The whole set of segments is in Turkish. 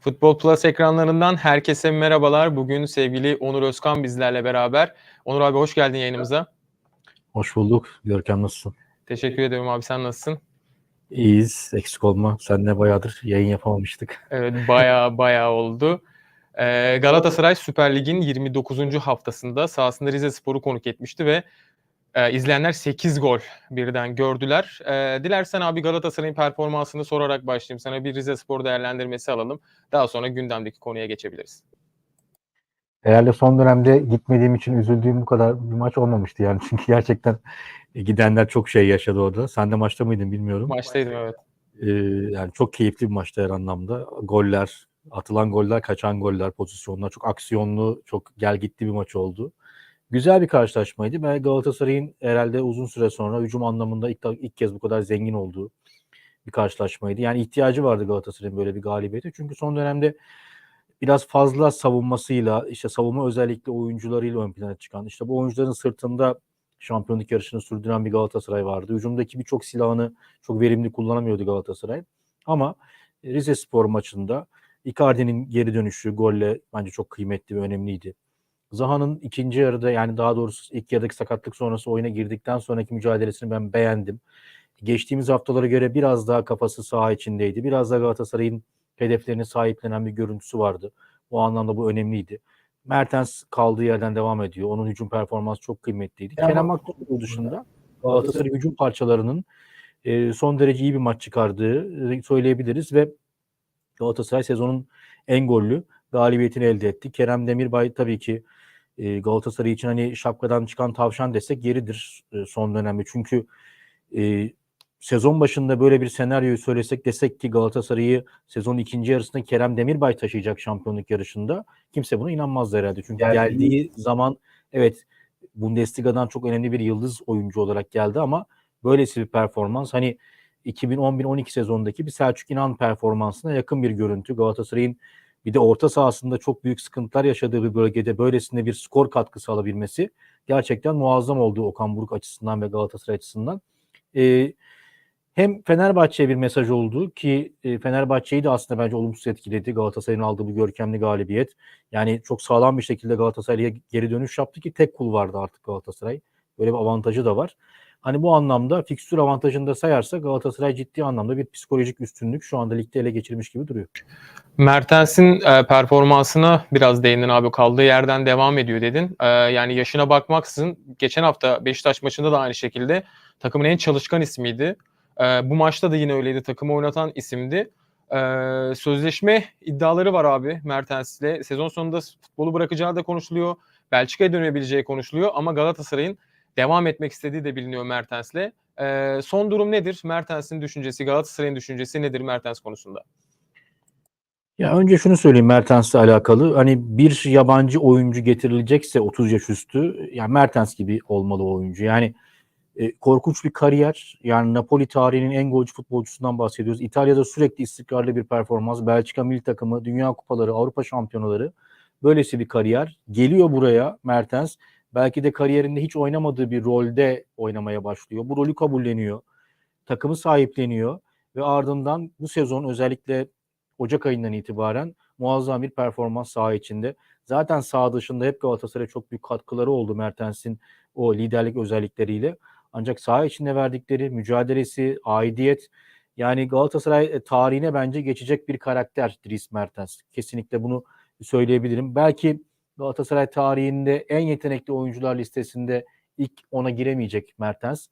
Futbol Plus ekranlarından herkese merhabalar. Bugün sevgili Onur Özkan bizlerle beraber. Onur abi hoş geldin yayınımıza. Hoş bulduk. Görkem nasılsın? Teşekkür ederim abi sen nasılsın? İyiyiz. Eksik olma. Seninle bayağıdır yayın yapamamıştık. Evet baya baya oldu. Ee, Galatasaray Süper Lig'in 29. haftasında sahasında Rize Spor'u konuk etmişti ve e, izleyenler 8 gol birden gördüler. E, dilersen abi Galatasaray'ın performansını sorarak başlayayım. Sana bir Rize Spor değerlendirmesi alalım. Daha sonra gündemdeki konuya geçebiliriz. Herhalde son dönemde gitmediğim için üzüldüğüm bu kadar bir maç olmamıştı yani. Çünkü gerçekten gidenler çok şey yaşadı orada. Sen de maçta mıydın bilmiyorum. Maçtaydım evet. Ee, yani çok keyifli bir maçtı her anlamda. Goller, atılan goller, kaçan goller, pozisyonlar çok aksiyonlu, çok gel gitti bir maç oldu. Güzel bir karşılaşmaydı. Ben Galatasaray'ın herhalde uzun süre sonra hücum anlamında ilk, ilk kez bu kadar zengin olduğu bir karşılaşmaydı. Yani ihtiyacı vardı Galatasaray'ın böyle bir galibiyete. Çünkü son dönemde biraz fazla savunmasıyla, işte savunma özellikle oyuncularıyla ön plana çıkan, işte bu oyuncuların sırtında şampiyonluk yarışını sürdüren bir Galatasaray vardı. Hücumdaki birçok silahını çok verimli kullanamıyordu Galatasaray. Ama Rize Spor maçında Icardi'nin geri dönüşü golle bence çok kıymetli ve önemliydi. Zaha'nın ikinci yarıda yani daha doğrusu ilk yarıdaki sakatlık sonrası oyuna girdikten sonraki mücadelesini ben beğendim. Geçtiğimiz haftalara göre biraz daha kafası saha içindeydi. Biraz daha Galatasaray'ın hedeflerini sahiplenen bir görüntüsü vardı. O anlamda bu önemliydi. Mertens kaldığı yerden devam ediyor. Onun hücum performansı çok kıymetliydi. Ya, Kerem Aktürkoğlu dışında Galatasaray hücum parçalarının e, son derece iyi bir maç çıkardığı e, söyleyebiliriz ve Galatasaray sezonun en gollü galibiyetini elde etti. Kerem Demirbay tabii ki e, Galatasaray için hani şapkadan çıkan tavşan desek yeridir e, son dönemde. Çünkü e, sezon başında böyle bir senaryoyu söylesek desek ki Galatasaray'ı sezon ikinci yarısında Kerem Demirbay taşıyacak şampiyonluk yarışında kimse buna inanmazdı herhalde. Çünkü geldiği, geldiği zaman evet Bundesliga'dan çok önemli bir yıldız oyuncu olarak geldi ama böylesi bir performans hani 2011-12 sezonundaki bir Selçuk İnan performansına yakın bir görüntü. Galatasaray'ın bir de orta sahasında çok büyük sıkıntılar yaşadığı bir bölgede böylesine bir skor katkısı alabilmesi gerçekten muazzam oldu Okan Buruk açısından ve Galatasaray açısından. Ee, hem Fenerbahçe'ye bir mesaj oldu ki e, Fenerbahçe'yi de aslında bence olumsuz etkiledi. Galatasaray'ın aldığı bu görkemli galibiyet. Yani çok sağlam bir şekilde Galatasaray'a geri dönüş yaptı ki tek kul vardı artık Galatasaray. Böyle bir avantajı da var. Hani bu anlamda fikstür avantajını da sayarsa Galatasaray ciddi anlamda bir psikolojik üstünlük şu anda ligde ele geçirmiş gibi duruyor. Mertens'in e, performansına biraz değindin abi kaldığı yerden devam ediyor dedin. E, yani yaşına bakmaksızın geçen hafta Beşiktaş maçında da aynı şekilde takımın en çalışkan ismiydi. E, bu maçta da yine öyleydi takımı oynatan isimdi. E, sözleşme iddiaları var abi Mertens'le. Sezon sonunda futbolu bırakacağı da konuşuluyor. Belçika'ya dönebileceği konuşuluyor ama Galatasaray'ın devam etmek istediği de biliniyor Mertens'le. E, son durum nedir? Mertens'in düşüncesi, Galatasaray'ın düşüncesi nedir Mertens konusunda? Ya önce şunu söyleyeyim Mertens'le alakalı. Hani bir yabancı oyuncu getirilecekse 30 yaş üstü yani Mertens gibi olmalı oyuncu. Yani e, korkunç bir kariyer. Yani Napoli tarihinin en golcü futbolcusundan bahsediyoruz. İtalya'da sürekli istikrarlı bir performans. Belçika milli takımı, Dünya Kupaları, Avrupa Şampiyonaları. Böylesi bir kariyer. Geliyor buraya Mertens. Belki de kariyerinde hiç oynamadığı bir rolde oynamaya başlıyor. Bu rolü kabulleniyor. Takımı sahipleniyor ve ardından bu sezon özellikle Ocak ayından itibaren muazzam bir performans saha içinde. Zaten saha dışında hep Galatasaray'a çok büyük katkıları oldu Mertens'in o liderlik özellikleriyle. Ancak saha içinde verdikleri mücadelesi, aidiyet yani Galatasaray tarihine bence geçecek bir karakter Dries Mertens. Kesinlikle bunu söyleyebilirim. Belki Galatasaray tarihinde en yetenekli oyuncular listesinde ilk ona giremeyecek Mertens.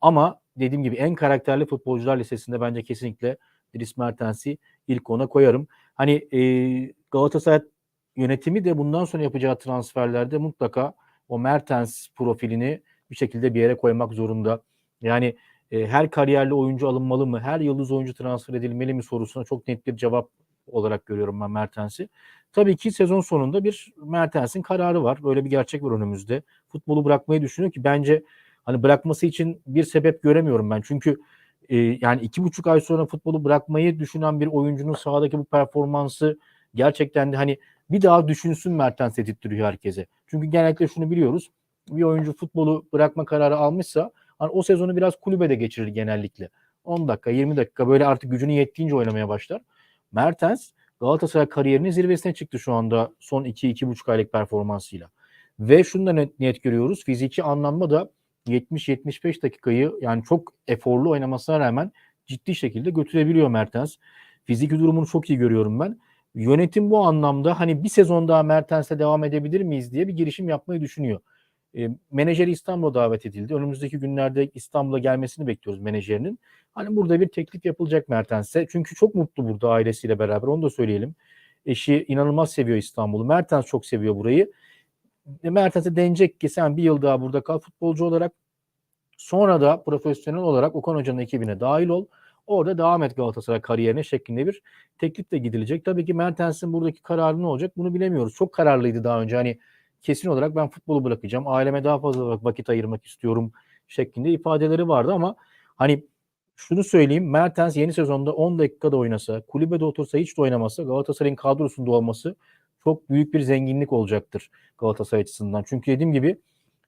Ama dediğim gibi en karakterli futbolcular listesinde bence kesinlikle Dries Mertens'i ilk ona koyarım. Hani e, Galatasaray yönetimi de bundan sonra yapacağı transferlerde mutlaka o Mertens profilini bir şekilde bir yere koymak zorunda. Yani e, her kariyerli oyuncu alınmalı mı, her yıldız oyuncu transfer edilmeli mi sorusuna çok net bir cevap olarak görüyorum ben Mertens'i. Tabii ki sezon sonunda bir Mertens'in kararı var. Böyle bir gerçek var önümüzde. Futbolu bırakmayı düşünüyor ki bence hani bırakması için bir sebep göremiyorum ben. Çünkü e, yani iki buçuk ay sonra futbolu bırakmayı düşünen bir oyuncunun sahadaki bu performansı gerçekten de hani bir daha düşünsün Mertens dedirtiyor herkese. Çünkü genellikle şunu biliyoruz. Bir oyuncu futbolu bırakma kararı almışsa hani o sezonu biraz kulübede geçirir genellikle. 10 dakika, 20 dakika böyle artık gücünü yettiğince oynamaya başlar. Mertens Galatasaray kariyerinin zirvesine çıktı şu anda son 2-2,5 aylık performansıyla. Ve şunu da net, net görüyoruz. Fiziki anlamda da 70-75 dakikayı yani çok eforlu oynamasına rağmen ciddi şekilde götürebiliyor Mertens. Fiziki durumunu çok iyi görüyorum ben. Yönetim bu anlamda hani bir sezon daha Mertens'le devam edebilir miyiz diye bir girişim yapmayı düşünüyor. E, menajeri İstanbul'a davet edildi. Önümüzdeki günlerde İstanbul'a gelmesini bekliyoruz menajerinin. Hani burada bir teklif yapılacak Mertens'e. Çünkü çok mutlu burada ailesiyle beraber. Onu da söyleyelim. Eşi inanılmaz seviyor İstanbul'u. Mertens çok seviyor burayı. E, Mertens'e denecek ki sen bir yıl daha burada kal futbolcu olarak. Sonra da profesyonel olarak Okan Hoca'nın ekibine dahil ol. Orada devam et Galatasaray kariyerine şeklinde bir teklif de gidilecek. Tabii ki Mertens'in buradaki kararı ne olacak bunu bilemiyoruz. Çok kararlıydı daha önce. Hani kesin olarak ben futbolu bırakacağım. Aileme daha fazla vakit ayırmak istiyorum şeklinde ifadeleri vardı ama hani şunu söyleyeyim. Mertens yeni sezonda 10 dakikada oynasa, kulübede otursa hiç de oynamasa Galatasaray'ın kadrosunda olması çok büyük bir zenginlik olacaktır Galatasaray açısından. Çünkü dediğim gibi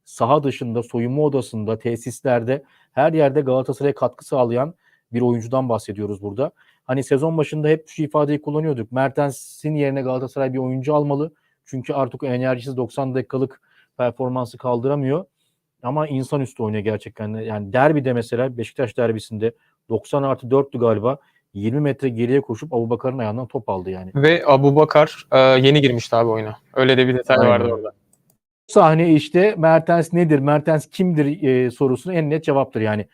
saha dışında, soyunma odasında, tesislerde her yerde Galatasaray'a katkı sağlayan bir oyuncudan bahsediyoruz burada. Hani sezon başında hep şu ifadeyi kullanıyorduk. Mertens'in yerine Galatasaray bir oyuncu almalı. Çünkü artık o enerjisiz 90 dakikalık performansı kaldıramıyor. Ama insanüstü oynuyor gerçekten. Yani derbide mesela Beşiktaş derbisinde 90 artı 4'tü galiba. 20 metre geriye koşup Abubakar'ın ayağından top aldı yani. Ve Abu Bakar e, yeni girmişti abi oyuna. Öyle de bir detay Aynen. vardı orada. sahne işte Mertens nedir, Mertens kimdir e, sorusuna en net cevaptır. Yani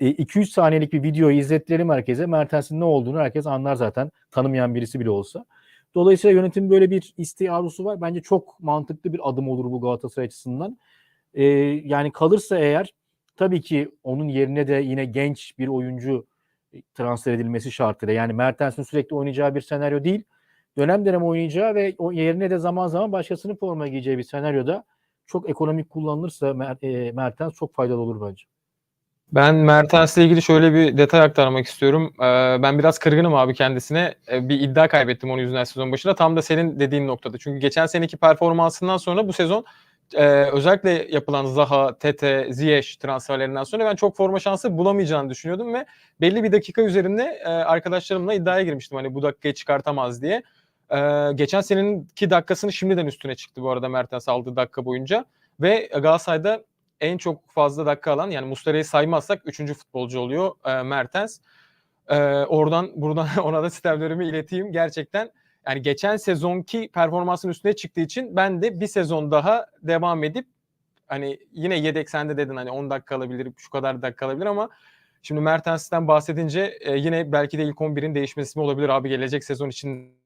e, 2-3 saniyelik bir videoyu izlettirelim herkese. Mertens'in ne olduğunu herkes anlar zaten. Tanımayan birisi bile olsa. Dolayısıyla yönetim böyle bir isteği arzusu var. Bence çok mantıklı bir adım olur bu Galatasaray açısından. E, yani kalırsa eğer tabii ki onun yerine de yine genç bir oyuncu transfer edilmesi şartıyla. Yani Mertens'in sürekli oynayacağı bir senaryo değil. Dönem dönem oynayacağı ve yerine de zaman zaman başkasının forma giyeceği bir senaryoda çok ekonomik kullanılırsa e, Mertens çok faydalı olur bence. Ben Mertens'le ilgili şöyle bir detay aktarmak istiyorum. Ee, ben biraz kırgınım abi kendisine. Ee, bir iddia kaybettim onun yüzünden sezon başında. Tam da senin dediğin noktada. Çünkü geçen seneki performansından sonra bu sezon e, özellikle yapılan Zaha, Tete, Ziyech transferlerinden sonra ben çok forma şansı bulamayacağını düşünüyordum ve belli bir dakika üzerinde e, arkadaşlarımla iddiaya girmiştim hani bu dakikayı çıkartamaz diye. Ee, geçen seneninki dakikasını şimdiden üstüne çıktı bu arada Mertens aldığı dakika boyunca ve Galatasaray'da en çok fazla dakika alan yani Muslera'yı saymazsak 3. futbolcu oluyor e, Mertens. E, oradan buradan ona da sistemlerimi ileteyim. Gerçekten yani geçen sezonki performansın üstüne çıktığı için ben de bir sezon daha devam edip hani yine yedek sen de dedin hani 10 dakika alabilir, şu kadar dakika alabilir ama şimdi Mertens'ten bahsedince e, yine belki de ilk 11'in değişmesi mi olabilir abi gelecek sezon için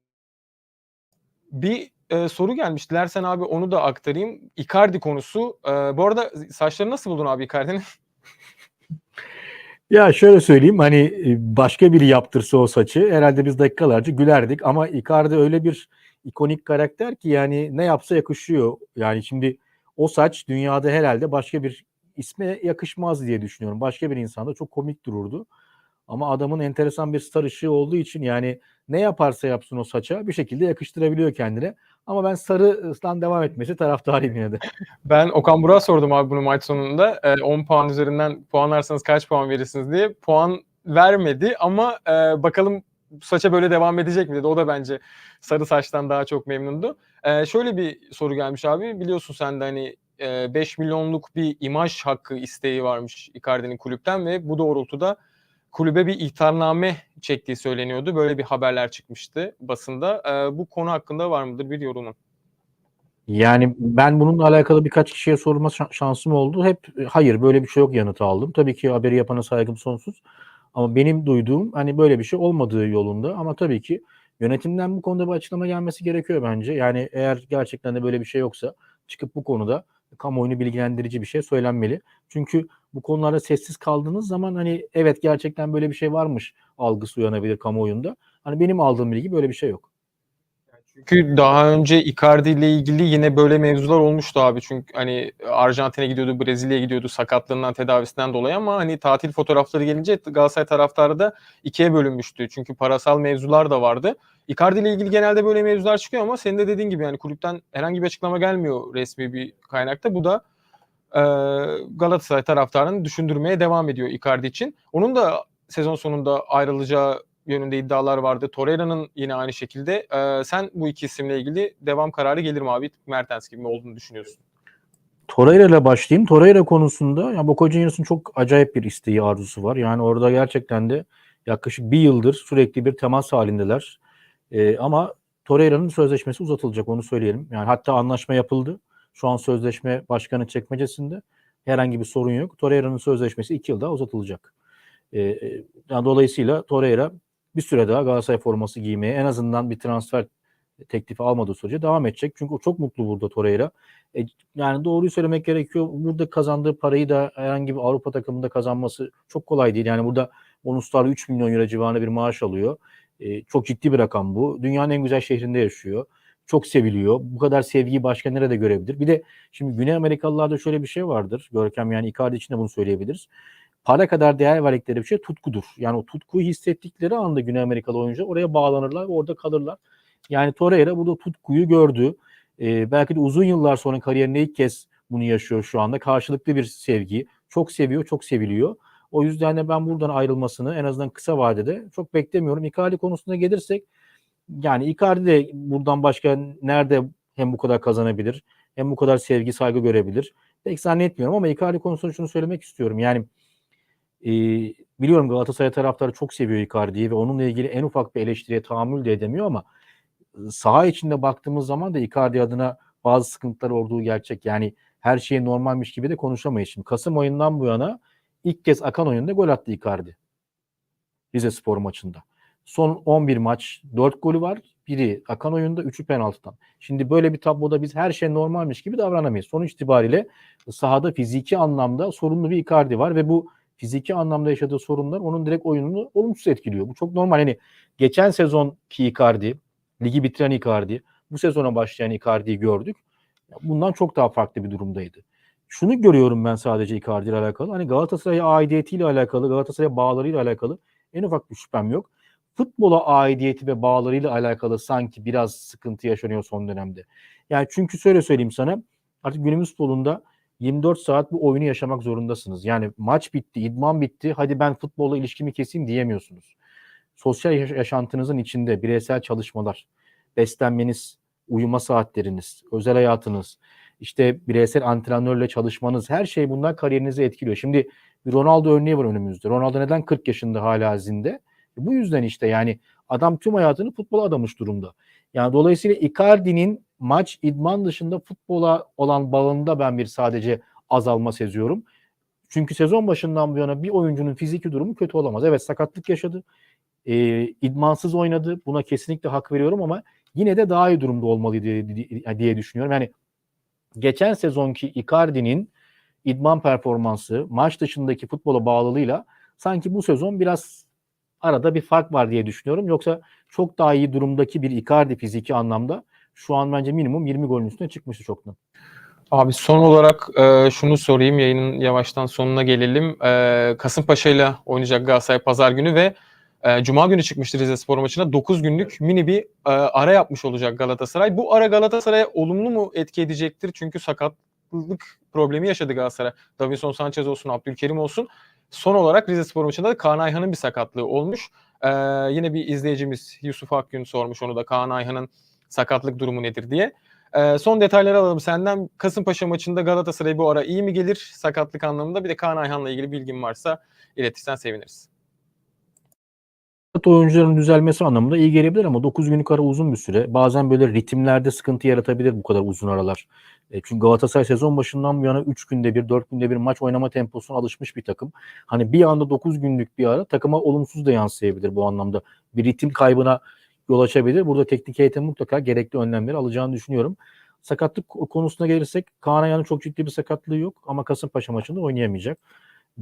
bir e, soru gelmiş. Dilersen abi onu da aktarayım. Icardi konusu. E, bu arada saçları nasıl buldun abi Icardi'nin? Ya şöyle söyleyeyim hani e, başka biri yaptırsa o saçı herhalde biz dakikalarca gülerdik ama Icardi öyle bir ikonik karakter ki yani ne yapsa yakışıyor. Yani şimdi o saç dünyada herhalde başka bir isme yakışmaz diye düşünüyorum. Başka bir insanda çok komik dururdu. Ama adamın enteresan bir star ışığı olduğu için yani ne yaparsa yapsın o saça bir şekilde yakıştırabiliyor kendine. Ama ben sarıdan devam etmesi taraftarıyım yine de. Ben Okan Burak'a sordum abi bunu maç sonunda. E, 10 puan üzerinden puanlarsanız kaç puan verirsiniz diye. Puan vermedi ama e, bakalım saça böyle devam edecek mi dedi. O da bence sarı saçtan daha çok memnundu. E, şöyle bir soru gelmiş abi. Biliyorsun sen de hani e, 5 milyonluk bir imaj hakkı isteği varmış Icardi'nin kulüpten ve bu doğrultuda kulübe bir ihtarname çektiği söyleniyordu. Böyle bir haberler çıkmıştı basında. E, bu konu hakkında var mıdır bir yorumun? Yani ben bununla alakalı birkaç kişiye sorma şa- şansım oldu. Hep e, hayır böyle bir şey yok yanıtı aldım. Tabii ki haberi yapana saygım sonsuz. Ama benim duyduğum hani böyle bir şey olmadığı yolunda. Ama tabii ki yönetimden bu konuda bir açıklama gelmesi gerekiyor bence. Yani eğer gerçekten de böyle bir şey yoksa çıkıp bu konuda kamuoyunu bilgilendirici bir şey söylenmeli. Çünkü bu konularda sessiz kaldığınız zaman hani evet gerçekten böyle bir şey varmış algısı uyanabilir kamuoyunda. Hani benim aldığım bilgi böyle bir şey yok. Çünkü daha önce Icardi ile ilgili yine böyle mevzular olmuştu abi. Çünkü hani Arjantin'e gidiyordu, Brezilya'ya gidiyordu sakatlığından, tedavisinden dolayı ama hani tatil fotoğrafları gelince Galatasaray taraftarı da ikiye bölünmüştü. Çünkü parasal mevzular da vardı. Icardi ile ilgili genelde böyle mevzular çıkıyor ama senin de dediğin gibi yani kulüpten herhangi bir açıklama gelmiyor resmi bir kaynakta. Bu da e, Galatasaray taraftarını düşündürmeye devam ediyor Icardi için. Onun da sezon sonunda ayrılacağı yönünde iddialar vardı. Torreira'nın yine aynı şekilde. Ee, sen bu iki isimle ilgili devam kararı gelir mi abi? Mertens gibi mi olduğunu düşünüyorsun? Torreira ile başlayayım. Torreira konusunda ya Boca çok acayip bir isteği arzusu var. Yani orada gerçekten de yaklaşık bir yıldır sürekli bir temas halindeler. Ee, ama Torreira'nın sözleşmesi uzatılacak onu söyleyelim. Yani hatta anlaşma yapıldı. Şu an sözleşme başkanın çekmecesinde. Herhangi bir sorun yok. Torreira'nın sözleşmesi iki yıl daha uzatılacak. Ee, yani dolayısıyla Torreira bir süre daha Galatasaray forması giymeye en azından bir transfer teklifi almadığı sürece devam edecek. Çünkü o çok mutlu burada Torreira. E, yani doğruyu söylemek gerekiyor. Burada kazandığı parayı da herhangi bir Avrupa takımında kazanması çok kolay değil. Yani burada bonuslarla 3 milyon euro civarında bir maaş alıyor. E, çok ciddi bir rakam bu. Dünyanın en güzel şehrinde yaşıyor. Çok seviliyor. Bu kadar sevgiyi başka nerede görebilir? Bir de şimdi Güney Amerikalılarda şöyle bir şey vardır. Görkem yani Icardi için de bunu söyleyebiliriz. Para kadar değer verdikleri bir şey tutkudur. Yani o tutkuyu hissettikleri anda Güney Amerikalı oyuncular oraya bağlanırlar ve orada kalırlar. Yani Torreira burada tutkuyu gördü. Ee, belki de uzun yıllar sonra kariyerinde ilk kez bunu yaşıyor şu anda. Karşılıklı bir sevgi. Çok seviyor, çok seviliyor. O yüzden de ben buradan ayrılmasını en azından kısa vadede çok beklemiyorum. Icardi konusuna gelirsek yani Icardi de buradan başka nerede hem bu kadar kazanabilir hem bu kadar sevgi saygı görebilir. Pek zannetmiyorum ama Icardi konusunda şunu söylemek istiyorum. Yani e, biliyorum Galatasaray taraftarı çok seviyor Icardi'yi ve onunla ilgili en ufak bir eleştiriye tahammül de edemiyor ama saha içinde baktığımız zaman da Icardi adına bazı sıkıntılar olduğu gerçek. Yani her şey normalmiş gibi de konuşamayız. Şimdi Kasım ayından bu yana ilk kez akan oyunda gol attı Icardi. Rize Spor maçında. Son 11 maç 4 golü var. Biri akan oyunda, 3'ü penaltıdan. Şimdi böyle bir tabloda biz her şey normalmiş gibi davranamayız. Sonuç itibariyle sahada fiziki anlamda sorunlu bir Icardi var ve bu fiziki anlamda yaşadığı sorunlar onun direkt oyununu olumsuz etkiliyor. Bu çok normal. Hani geçen sezonki Icardi, ligi bitiren Icardi, bu sezona başlayan Icardi'yi gördük. Bundan çok daha farklı bir durumdaydı. Şunu görüyorum ben sadece Icardi ile alakalı. Hani Galatasaray'a aidiyetiyle alakalı, Galatasaray'a bağlarıyla alakalı en ufak bir şüphem yok. Futbola aidiyeti ve bağlarıyla alakalı sanki biraz sıkıntı yaşanıyor son dönemde. Yani çünkü şöyle söyleyeyim sana artık günümüz futbolunda 24 saat bu oyunu yaşamak zorundasınız. Yani maç bitti, idman bitti, hadi ben futbolla ilişkimi keseyim diyemiyorsunuz. Sosyal yaşantınızın içinde bireysel çalışmalar, beslenmeniz, uyuma saatleriniz, özel hayatınız, işte bireysel antrenörle çalışmanız, her şey bunlar kariyerinizi etkiliyor. Şimdi Ronaldo örneği var önümüzde. Ronaldo neden 40 yaşında hala zinde? Bu yüzden işte yani adam tüm hayatını futbola adamış durumda. Yani dolayısıyla Icardi'nin maç idman dışında futbola olan bağında ben bir sadece azalma seziyorum. Çünkü sezon başından bu yana bir oyuncunun fiziki durumu kötü olamaz. Evet sakatlık yaşadı. E, idmansız oynadı. Buna kesinlikle hak veriyorum ama yine de daha iyi durumda olmalı diye, diye, diye düşünüyorum. Yani geçen sezonki Icardi'nin idman performansı maç dışındaki futbola bağlılığıyla sanki bu sezon biraz arada bir fark var diye düşünüyorum. Yoksa çok daha iyi durumdaki bir Icardi fiziki anlamda şu an bence minimum 20 golün üstüne çıkmıştı çoktan. Abi son olarak e, şunu sorayım yayının yavaştan sonuna gelelim. E, Kasımpaşa ile oynayacak Galatasaray pazar günü ve e, Cuma günü çıkmıştı Rize Spor maçına. 9 günlük mini bir e, ara yapmış olacak Galatasaray. Bu ara Galatasaray'a olumlu mu etki edecektir? Çünkü sakatlık problemi yaşadı Galatasaray. Davinson Sanchez olsun, Abdülkerim olsun. Son olarak Rize Spor maçında da Kaan Ayhan'ın bir sakatlığı olmuş. Ee, yine bir izleyicimiz Yusuf Akgün sormuş onu da Kaan Ayhan'ın sakatlık durumu nedir diye. Ee, son detayları alalım senden. Kasımpaşa maçında Galatasaray bu ara iyi mi gelir sakatlık anlamında? Bir de Kaan Ayhan'la ilgili bilgin varsa iletirsen seviniriz. oyuncuların düzelmesi anlamında iyi gelebilir ama 9 günlük ara uzun bir süre. Bazen böyle ritimlerde sıkıntı yaratabilir bu kadar uzun aralar. E, çünkü Galatasaray sezon başından bu yana 3 günde bir, 4 günde bir maç oynama temposuna alışmış bir takım. Hani bir anda 9 günlük bir ara takıma olumsuz da yansıyabilir bu anlamda. Bir ritim kaybına yol açabilir. Burada teknik heyetin mutlaka gerekli önlemleri alacağını düşünüyorum. Sakatlık konusuna gelirsek Kaan Ayhan'ın çok ciddi bir sakatlığı yok ama Kasımpaşa maçında oynayamayacak.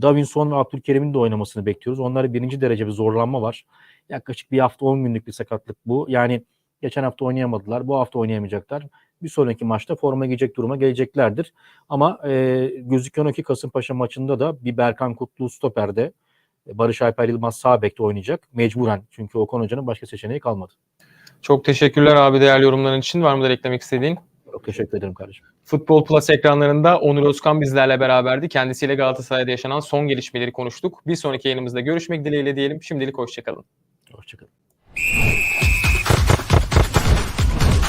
Davinson ve Abdülkerim'in de oynamasını bekliyoruz. Onlarda birinci derece bir zorlanma var. Yaklaşık bir hafta 10 günlük bir sakatlık bu. Yani geçen hafta oynayamadılar. Bu hafta oynayamayacaklar. Bir sonraki maçta forma giyecek duruma geleceklerdir. Ama e, gözüküyor ki Kasımpaşa maçında da bir Berkan Kutlu stoperde Barış Alper Yılmaz sağ bekte oynayacak. Mecburen. Çünkü Okan Hoca'nın başka seçeneği kalmadı. Çok teşekkürler abi değerli yorumların için. Var mıdır eklemek istediğin? Çok teşekkür ederim kardeşim. Futbol Plus ekranlarında Onur Özkan bizlerle beraberdi. Kendisiyle Galatasaray'da yaşanan son gelişmeleri konuştuk. Bir sonraki yayınımızda görüşmek dileğiyle diyelim. Şimdilik hoşçakalın. Hoşçakalın.